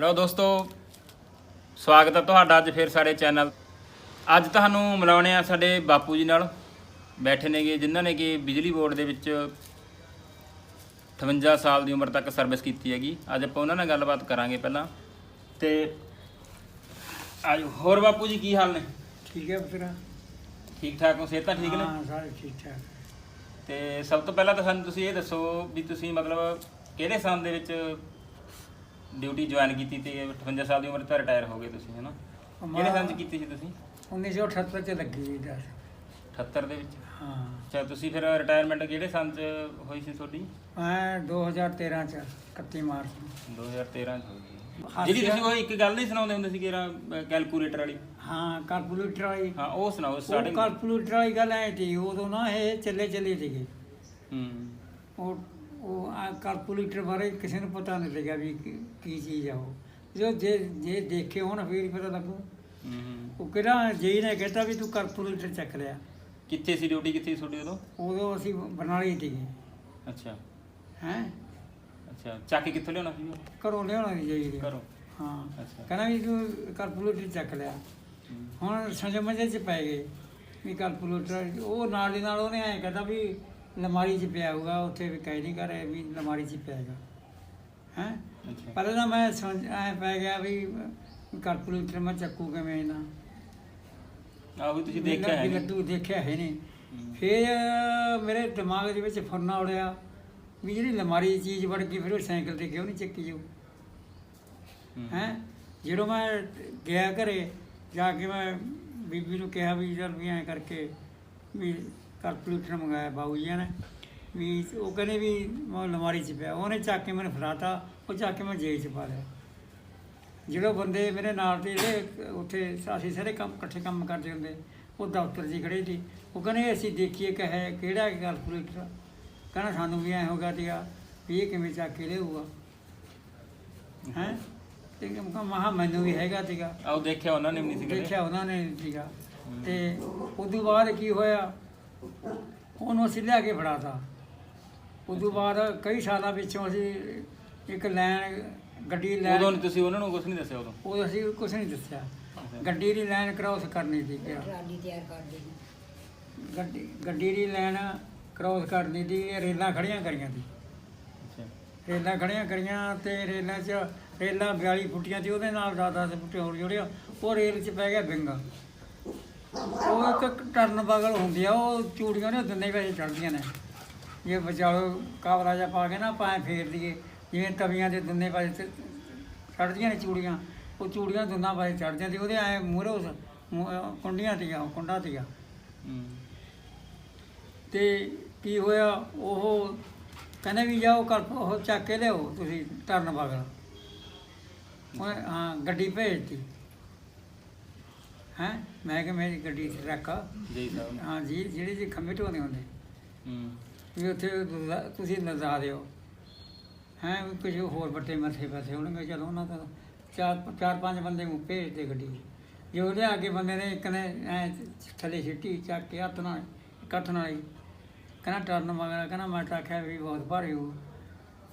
ਲਓ ਦੋਸਤੋ ਸਵਾਗਤ ਹੈ ਤੁਹਾਡਾ ਅੱਜ ਫਿਰ ਸਾਡੇ ਚੈਨਲ। ਅੱਜ ਤੁਹਾਨੂੰ ਮਿਲਾਉਣੇ ਆ ਸਾਡੇ ਬਾਪੂ ਜੀ ਨਾਲ। ਬੈਠੇ ਨੇਗੇ ਜਿਨ੍ਹਾਂ ਨੇ ਕਿ ਬਿਜਲੀ ਬੋਰਡ ਦੇ ਵਿੱਚ 58 ਸਾਲ ਦੀ ਉਮਰ ਤੱਕ ਸਰਵਿਸ ਕੀਤੀ ਹੈਗੀ। ਅੱਜ ਆਪਾਂ ਉਹਨਾਂ ਨਾਲ ਗੱਲਬਾਤ ਕਰਾਂਗੇ ਪਹਿਲਾਂ। ਤੇ ਅੱਜ ਹੋਰ ਬਾਪੂ ਜੀ ਕੀ ਹਾਲ ਨੇ? ਠੀਕ ਹੈ ਪੁੱਤਰਾ। ਠੀਕ ਠਾਕ ਹੋ? ਸਿਹਤਾਂ ਠੀਕ ਨੇ? ਹਾਂ ਸਾਰੇ ਠੀਕ ਠਾਕ। ਤੇ ਸਭ ਤੋਂ ਪਹਿਲਾਂ ਤਾਂ ਸਾਨੂੰ ਤੁਸੀਂ ਇਹ ਦੱਸੋ ਵੀ ਤੁਸੀਂ ਮਤਲਬ ਕਿਹੜੇ ਸਾਲ ਦੇ ਵਿੱਚ ਡਿਊਟੀ ਜੁਆਇਨ ਕੀਤੀ ਤੇ 58 ਸਾਲ ਦੀ ਉਮਰ ਤੇ ਰਿਟਾਇਰ ਹੋ ਗਏ ਤੁਸੀਂ ਹੈਨਾ? ਕਿਹੜੇ ਸਾਲ 'ਚ ਕੀਤੀ ਸੀ ਤੁਸੀਂ? 1978 ਚ ਲੱਗੀ ਸੀ ਦਸ 78 ਦੇ ਵਿੱਚ? ਹਾਂ। ਅੱਛਾ ਤੁਸੀਂ ਫਿਰ ਰਿਟਾਇਰਮੈਂਟ ਕਿਹੜੇ ਸਾਲ 'ਚ ਹੋਈ ਸੀ ਤੁਹਾਡੀ? ਮੈਂ 2013 ਚ 31 ਮਾਰਚ ਨੂੰ। 2013 'ਚ ਹੋਈ ਸੀ ਜਿਹੜੀ ਤੁਸੀਂ ਉਹ ਇੱਕ ਗੱਲ ਨਹੀਂ ਸੁਣਾਉਂਦੇ ਹੁੰਦੇ ਸੀ ਕਿ ਕੈਲਕੂਲੇਟਰ ਵਾਲੀ? ਹਾਂ ਕਾਰਪੋਰੇਟਰ ਵਾਲੀ। ਹਾਂ ਉਹ ਸੁਣਾਓ ਉਹ ਸਟਾਰਟਿੰਗ ਕਾਰਪੋਰੇਟਰ ਵਾਲੀ ਗੱਲ ਐ ਸੀ ਉਦੋਂ ਨਾ ਇਹ ਚੱਲੇ ਚੱਲੇ ਸੀਗੇ। ਹੂੰ। ਉਹ ਉਹ ਕਾਰਪੋਰੇਟਰ ਬਾਰੇ ਕਿਸੇ ਨੂੰ ਪਤਾ ਨਹੀਂ ਲੱਗਾ ਵੀ ਕੀ ਕੀ ਚੀਜ਼ ਆ ਉਹ। ਜੋ ਜੇ ਜੇ ਦੇਖੇ ਹੋਣ ਫਿਰ ਹੀ ਪਤਾ ਲੱਗੂ। ਹੂੰ। ਉਹ ਕਿਹੜਾ ਜੇਈ ਨੇ ਕਹਿਤਾ ਵੀ ਤੂੰ ਕਾਰਪੋਰੇਟਰ ਚੱਕ ਲਿਆ। ਕਿੱਥੇ ਸੀ ਡਿਊਟੀ ਕਿੱਥੇ ਸੀ ਤੁਹਾਡੀ ਉਦੋਂ? ਉਦੋਂ ਅਸੀਂ ਬਰਨਾਲੇ ਸੀਗੇ ਅੱਛਾ। ਹੈ? ਅੱਛਾ ਚੱਕ ਕੇ ਕਿੱਥੋਂ ਲਿਆਉਣਾ ਸੀ? ਘਰੋਂ ਲਿਆਉਣਾ ਸੀ ਜੇਈ ਦੇ ਘਰੋਂ। ਹਾਂ। ਅੱਛਾ। ਕਹਿੰਦਾ ਵੀ ਤੂੰ ਕਾਰਪੋਰੇਟਰ ਚੱਕ ਲਿਆ। ਹੂੰ। ਹੁਣ ਸੰਜਮਜੇ ਚ ਪੈ ਗਏ। ਵੀ ਕਾਰਪੋਰੇਟਰ ਉਹ ਨਾਲ ਦੀ ਨਾਲ ਉਹਨੇ ਐ ਕਹਿੰਦਾ ਵੀ ਲਮਾਰੀ 'ਚ ਪਿਆ ਹੋਊਗਾ ਉੱਥੇ ਵੀ ਕਹਿ ਨਹੀਂ ਕਰੇ ਵੀ ਲਮਾਰੀ 'ਚ ਪਿਆਗਾ ਹੈ? ਪਹਿਲਾਂ ਤਾਂ ਮੈਂ ਸਮਝ ਐ ਪੈ ਗਿਆ ਵੀ ਕਾਰਪੋਰੇਟਰ ਮੈਂ ਚੱਕੂ ਕਿਵੇਂ ਨਾ ਆਹ ਵੀ ਤੁਸੀਂ ਦੇਖਿਆ ਹੈ। ਲੱਡੂ ਦੇਖਿਆ ਹੈ ਨਹੀਂ। ਫਿਰ ਮੇਰੇ ਦਿਮਾਗ ਦੇ ਵਿੱਚ ਫੁਰਨਾ ਉੜਿਆ ਵੀ ਜਿਹੜੀ ਲਮਾਰੀ ਚੀਜ਼ ਵੜ ਗਈ ਫਿਰ ਉਹ ਸਾਈਕਲ ਤੇ ਕਿਉਂ ਨਹੀਂ ਚੱਕੀ ਜਾਊ ਹੂੰ। ਜਦੋਂ ਮੈਂ ਗਿਆ ਘਰੇ ਜਾ ਕੇ ਮੈਂ ਬੀਬੀ ਨੂੰ ਕਿਹਾ ਵੀ ਚੱਲ ਵੀ ਐਂ ਕਰਕੇ ਵੀ ਕਾਰਪੋਰੇਟਰ ਮੰਗਾਇਆ ਬਾਊ ਜੀ ਨੇ। ਵੀ ਉਹ ਕਹਿੰਦੇ ਵੀ ਮੈਂ ਅਲਮਾਰੀ 'ਚ ਪਿਆ। ਉਹਨੇ ਚੱਕ ਕੇ ਮੈਨੂੰ ਫੜਾਤਾ। ਉਹ ਚੱਕ ਕੇ ਮੈਂ ਜੇਲ੍ਹ 'ਚ ਪਾ ਲਿਆ। ਜਿਹੜੇ ਬੰਦੇ ਮੇਰੇ ਨਾਲ ਤੇ ਜਿਹੜੇ ਉੱਥੇ ਅਸੀਂ ਸਾਰੇ ਕੰਮ ਇਕੱਠੇ ਕੰਮ ਕਰਦੇ ਹੁੰਦੇ ਉਹ ਦਫ਼ਤਰ 'ਚ ਖੜੇ ਸੀ। ਉਹ ਕਹਿੰਦੇ ਅਸੀਂ ਦੇਖੀਏ ਕਿ ਹੈ ਕਿਹੜਾ ਕਾਰਪੋਰੇਟਰ ਕਹਿੰਦਾ ਸਾਨੂੰ ਵੀ ਐਂ ਹੋਗਾ ਤੀਗਾ ਵੀ ਇਹ ਕਿਵੇਂ ਚੱਕ ਕੇ ਲਿਆਊਗਾ। ਹੈ? ਤੇ ਮੈਂ ਮਹਾ ਮੈਨੂੰ ਵੀ ਹੈਗਾ ਸੀਗਾ। ਆਹ ਦੇਖਿਆ ਉਹਨਾਂ ਨੇ ਵੀ ਨਹੀਂ ਸੀ ਦੇਖਿਆ ਉਹਨਾਂ ਨੇ ਸੀਗਾ। ਤੇ ਉਦੋਂ ਬਾਅਦ ਕੀ ਹੋਇਆ? ਉਹਨੂੰ ਅਸੀਂ ਲਿਆ ਕੇ ਫੜਾਤਾ। ਉਦੋਂ ਬਾਅਦ ਕਈ ਸਾਲਾਂ ਵਿੱਚੋਂ ਅਸੀਂ ਇੱਕ ਲਾਈਨ ਗੱਡੀ ਉਦੋਂ ਲੈਣ ਨਹੀਂ ਤੁਸੀਂ ਉਹਨਾਂ ਨੂੰ ਕੁਝ ਨਹੀਂ ਦੱਸਿਆ ਉਦੋਂ? ਉਹ ਅਸੀਂ ਕੁਝ ਨਹੀਂ ਦੱਸਿਆ। ਗੱਡੀ ਦੀ ਲਾਈਨ ਕ੍ਰਾਸ ਕਰਨੀ ਸੀ ਕਿਹਾ। ਟਰਾਲੀ ਤਿਆਰ ਕਰਦੇ ਸੀ ਗੱਡੀ ਗੱਡੀ ਦੀ ਲਾਈਨ ਕ੍ਰਾਸ ਕਰਨੀ ਸੀ ਇਹ ਰੇਲਾਂ ਖੜੀਆਂ ਕਰੀਆਂ ਸੀ। ਰੇਲਾਂ ਖੜੀਆਂ ਕਰੀਆਂ ਤੇ ਰੇਲਾਂ 'ਚ ਰੇਲਾਂ 42 ਫੁੱਟੀਆਂ ਸੀ ਉਹਦੇ ਨਾਲ 10-10 ਫੁੱਟੇ ਹੋਰ ਜੁੜਿਆ। ਉਹ ਰੇਲ 'ਚ ਪੈ ਗਿਆ ਬਿੰਗਾ। ਉਹ ਇੱਕ ਟਰਨ ਬਗਲ ਹੁੰਦੀ ਆ ਉਹ ਚੂੜੀਆਂ ਨੇ ਦੰਨੇ ਵਿੱਚ ਚੜਦੀਆਂ ਨੇ। ਜੇ ਵਿਚਾਲੋ ਕਾਵਰਾ ਜਿਹਾ ਪਾ ਕੇ ਨਾ ਪਾਏ ਫੇਰ ਦਈਏ ਜਿਵੇਂ ਤਵੀਆਂ ਦੇ ਦੰਨੇ ਪਾਸੇ ਚੜਦੀਆਂ ਨੇ ਚੂੜੀਆਂ ਉਹ ਚੂੜੀਆਂ ਦੁੰਨਾਂ ਪਾਸੇ ਚੜ ਜਾਂਦੀ ਉਹਦੇ ਐ ਮੂਹਰੋਂ ਕੁੰਡੀਆਂ ਤੀਆਂ ਕੁੰਡਾ ਤੀਆਂ ਹੂੰ। ਤੇ ਕੀ ਹੋਇਆ ਉਹ ਕਹਿੰਦੇ ਵੀ ਜਾਓ ਕਰ ਉਹ ਚੱਕ ਕੇ ਲਿਆਓ ਤੁਸੀਂ ਟਰਨ ਬਗਲ। ਉਹ ਹਾਂ ਗੱਡੀ ਭੇਜਤੀ ਹੈ? ਮੈਂ ਕਿ ਮੇਰੀ ਗੱਡੀ 'ਚ ਰੱਖ। ਜੀ ਸਾਹਿਬ ਹਾਂ ਜੀ ਜਿਹੜੇ ਜੀ ਖੰਭੇ ਢੋਂਦੇ ਹੁੰਦੇ। ਹੂੰ। ਵੀ ਉੱਥੇ ਲ- ਤੁਸੀਂ ਲਗਾ ਦਿਓ। ਹੈ ਕੁਝ ਹੋਰ ਵੱਡੇ ਮੱਥੇ ਪਾਸੇ ਹੋਣਗੇ। ਚਲੋ ਉਹਨਾਂ ਦਾ ਚਾਰ ਚਾਰ ਪੰਜ ਬੰਦੇ ਨੂੰ ਭੇਜਦੇ ਗੱਡੀ 'ਚ। ਜੇ ਉਹਦੇ ਅੱਗੇ ਬੰਦੇ ਨੇ ਇੱਕ ਨੇ ਐ ਥੱਲੇ ਸਿੱਟੀ ਚੱਕ ਕੇ ਹੱਥ ਨਾਲ ਇਕੱਠ ਨਾਲ ਹੀ ਕਹਿੰਦਾ ਟਰਨ ਮਗਰ ਕਹਿੰਦਾ ਮੈਂ ਤਾਂ ਆਖਿਆ ਵੀ ਬਹੁਤ ਭਾਰੀ ਹੋ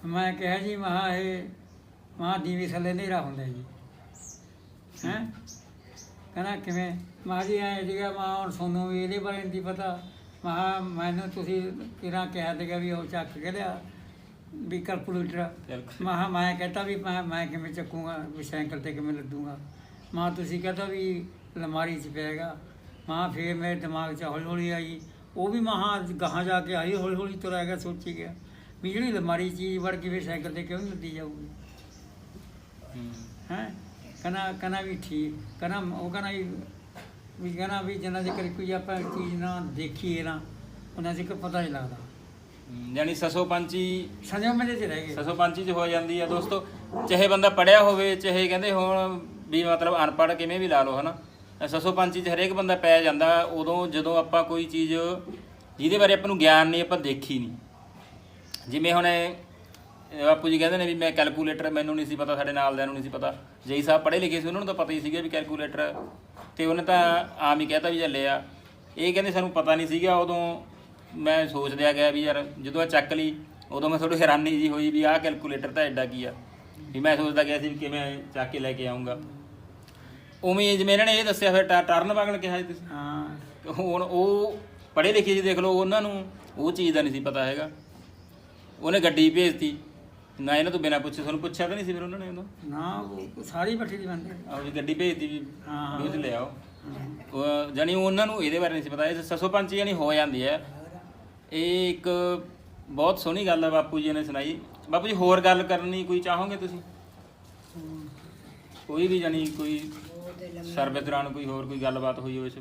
ਮੈਂ ਕਿਹਾ ਜੀ ਮਹਾ ਇਹ ਮਹਾ ਦੀਵੀ ਥੱਲੇ ਹਨੇਰਾ ਹੁੰਦਾ ਜੀ। ਹੈ? ਕਹਿੰਦਾ ਕਿਵੇਂ? ਮਾ ਜੀ ਐ ਸੀਗਾ ਮਾ ਹੁਣ ਤੁਹਾਨੂੰ ਵੀ ਇਹਦੇ ਬਾਰੇ ਨਹੀਂ ਪਤਾ। ਮਾ ਮੈਨੂੰ ਤੁਸੀਂ ਕਿਰਾਂ ਕਿਹਾ ਸੀਗਾ ਵੀ ਉਹ ਚੱਕ ਕੇ ਲਿਆ ਵੀ ਕੈਲਕੂਲੇਟਰ ਮਾ ਮੈਂ ਕਹਤਾ ਵੀ ਮੈਂ ਮੈਂ ਕਿਵੇਂ ਚੱਕੂਗਾ ਵੀ ਸਾਈਕਲ ਤੇ ਕਿਵੇਂ ਲੱਦੂਗਾ। ਮਾਂ ਤੁਸੀਂ ਕਹਤਾ ਵੀ ਅਲਮਾਰੀ 'ਚ ਪਏਗਾ। ਮਾਂ ਫੇਰ ਮੇਰੇ ਦਿਮਾਗ 'ਚ ਹੌਲੀ ਹੌਲੀ ਆਈ। ਉਹ ਵੀ ਮਹਾ ਗਾਹਾਂ ਜਾ ਕੇ ਆਈ ਹੌਲੀ ਹੌਲੀ ਤੁਰਿਆ ਗਿਆ ਸੋਚੀ ਗਿਆ। ਵੀ ਜਿਹੜੀ ਅਲਮਾਰੀ ਚੀਜ਼ ਵੜ ਕੇ ਵੀ ਸਾਈਕਲ ਤੇ ਕਿਉਂ ਨਹੀਂ ਲੱਦੀ ਜਾਊਗੀ? ਹੈ? ਕਹਿੰਦਾ ਕਹਿੰਦਾ ਵੀ ਠੀਕ ਕਹਿੰਦਾ ਉਹ ਕਹਿੰਦਾ ਵੀ ਵੀ ਕਹਿੰਦਾ ਵੀ ਜਿੰਨਾ ਚਿਰ ਕੋਈ ਆਪਾਂ ਚੀਜ਼ ਨਾ ਦੇਖੀਏ ਨਾ ਉਹਨਾਂ ਚਿਰ ਪਤਾ ਨਹੀਂ ਲੱਗਦਾ। ਹੂੰ, ਯਾਨੀ ਸਸੋ ਪੰਚੀ ਸੰਜਮ ਮੇਰੇ ਚ ਰਹਿ ਗਏ। ਸਸੋ ਪੰਚੀ ਚ ਹੋ ਜਾਂਦੀ ਆ ਦੋਸਤੋ ਚਾਹੇ ਬੰਦਾ ਪੜਿਆ ਹੋਵੇ ਚਾਹੇ ਕਹਿੰਦੇ ਹੁਣ ਵੀ ਮਤਲਬ ਅਨਪੜ੍ਹ ਕਿਵੇਂ ਵੀ ਲਾ ਲਓ ਹਨਾ। ਸਸੋ ਪੰਚੀ ਚ ਹਰੇਕ ਬੰਦਾ ਪੈ ਜਾਂਦਾ ਉਦੋਂ ਜਦੋਂ ਆਪਾਂ ਕੋਈ ਚੀਜ਼ ਜਿਹਦੇ ਬਾਰੇ ਆਪਾਂ ਨੂੰ ਗਿਆਨ ਨਹੀਂ ਆਪਾਂ ਦੇਖੀ ਨਹੀਂ। ਜਿਵੇਂ ਹੁਣ ਬਾਪੂ ਜੀ ਕਹਿੰਦੇ ਨੇ ਵੀ ਮੈਂ ਕੈਲਕੂਲੇਟਰ ਮੈਨੂੰ ਨਹੀਂ ਸੀ ਪਤਾ ਸਾਡੇ ਨਾਲ ਦਿਆਂ ਨੂੰ ਨਹੀਂ ਸੀ ਪਤਾ। ਜਈ ਸਾਹਿਬ ਪੜ੍ਹੇ ਲਿਖੇ ਸੀ ਉਹਨਾਂ ਨੂੰ ਤਾਂ ਪਤਾ ਹੀ ਸੀਗਾ ਵੀ ਕੈਲਕੂਲੇਟਰ ਤੇ ਉਹਨੇ ਤਾਂ ਆਮ ਹੀ ਕਹਿਤਾ ਵੀ ਚੱਲੇ ਆ। ਇਹ ਕਹਿੰਦੇ ਸਾਨੂੰ ਪਤਾ ਨਹੀਂ ਸੀਗਾ ਉਦੋਂ ਮੈਂ ਸੋਚਦਿਆ ਗਿਆ ਵੀ ਯਾਰ ਜਦੋਂ ਇਹ ਚੱਕ ਲਈ ਉਦੋਂ ਮੈਂ ਥੋੜੀ ਹੈਰਾਨੀ ਜੀ ਹੋਈ ਵੀ ਆਹ ਕੈਲਕੂਲੇਟਰ ਤਾਂ ਐਡਾ ਕੀ ਆ। ਵੀ ਮੈਂ ਸੋਚਦਾ ਗਿਆ ਸੀ ਵੀ ਕਿਵੇਂ ਚੱਕ ਕੇ ਲੈ ਕੇ ਆਉਂਗਾ ਉਵੇਂ ਜਿਵੇਂ ਇਹਨਾਂ ਨੇ ਇਹ ਦੱਸਿਆ ਫਿਰ ਟਰਨ ਵਾਗਣ ਕਿਹਾ ਜੀ ਤੁਸੀਂ? ਹਾਂ। ਹੁਣ ਉਹ ਪੜ੍ਹੇ ਲਿਖੇ ਜੀ ਦੇਖ ਲਓ ਉਹਨਾਂ ਨੂੰ ਉਹ ਚੀਜ਼ ਦਾ ਨਹੀਂ ਸੀ ਪਤਾ ਹੈਗਾ। ਉਹਨੇ ਗੱਡੀ ਭੇਜਤੀ। ਨਾ ਇਹਨਾਂ ਤੋਂ ਬਿਨਾਂ ਪੁੱਛੇ ਤੁਹਾਨੂੰ ਪੁੱਛਿਆ ਤਾਂ ਨਹੀਂ ਸੀ ਫਿਰ ਉਹਨਾਂ ਨੇ ਉਦੋਂ? ਨਾ ਉਹ ਸਾਰੀ ਬੱਠੀ ਦੀ ਬੰਦੇ ਆਹੋ ਜੀ ਗੱਡੀ ਭੇਜਤੀ ਵੀ ਹਾਂ। 'ਚ ਲੈ ਆਓ। ਉਹ ਜਾਨੀ ਉਹਨਾਂ ਨੂੰ ਇਹਦੇ ਬਾਰੇ ਨਹੀਂ ਸੀ ਪਤਾ ਇਹ ਸਸੋ ਪੰਚੀ ਜਾਨੀ ਹੋ ਜਾਂਦੀ ਹੈ। ਇਹ ਇੱਕ ਬਹੁਤ ਸੋਹਣੀ ਗੱਲ ਹੈ ਬਾਪੂ ਜੀ ਨੇ ਸੁਣਾਈ। ਬਾਪੂ ਜੀ ਹੋਰ ਗੱਲ ਕਰਨੀ ਕੋਈ ਚਾਹੋਗੇ ਤੁਸੀਂ? ਕੋਈ ਵੀ ਜਾਨੀ ਕੋਈ ਸਰਵੇ ਦੌਰਾਨ ਕੋਈ ਹੋਰ ਕੋਈ ਗੱਲਬਾਤ ਹੋਈ ਹੋਵੇ ਇਸ